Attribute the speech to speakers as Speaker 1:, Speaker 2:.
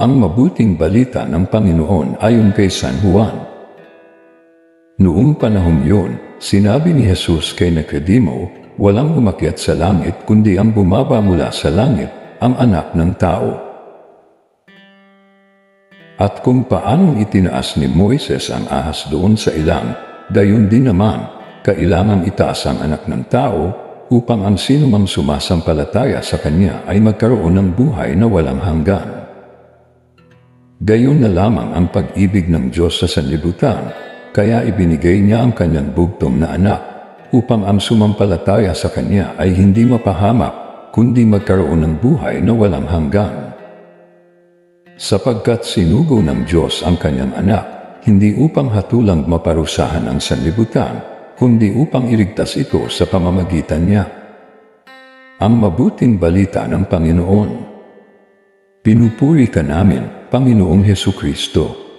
Speaker 1: Ang mabuting balita ng Panginoon ayon kay San Juan. Noong panahong yun, sinabi ni Jesus kay Nicodemo, walang umakyat sa langit kundi ang bumaba mula sa langit, ang anak ng tao. At kung paanong itinaas ni Moises ang ahas doon sa ilang, dayon din naman, kailangan itaas ang anak ng tao upang ang sinumang sumasampalataya sa kanya ay magkaroon ng buhay na walang hanggan. Gayon na lamang ang pag-ibig ng Diyos sa sanlibutan, kaya ibinigay niya ang kanyang bugtong na anak, upang ang sumampalataya sa kanya ay hindi mapahamak, kundi magkaroon ng buhay na walang hanggan. Sapagkat sinugo ng Diyos ang kanyang anak, hindi upang hatulang maparusahan ang sanlibutan, kundi upang iligtas ito sa pamamagitan niya. Ang mabuting balita ng Panginoon. Pinupuri ka namin, Panginoong Heso Kristo.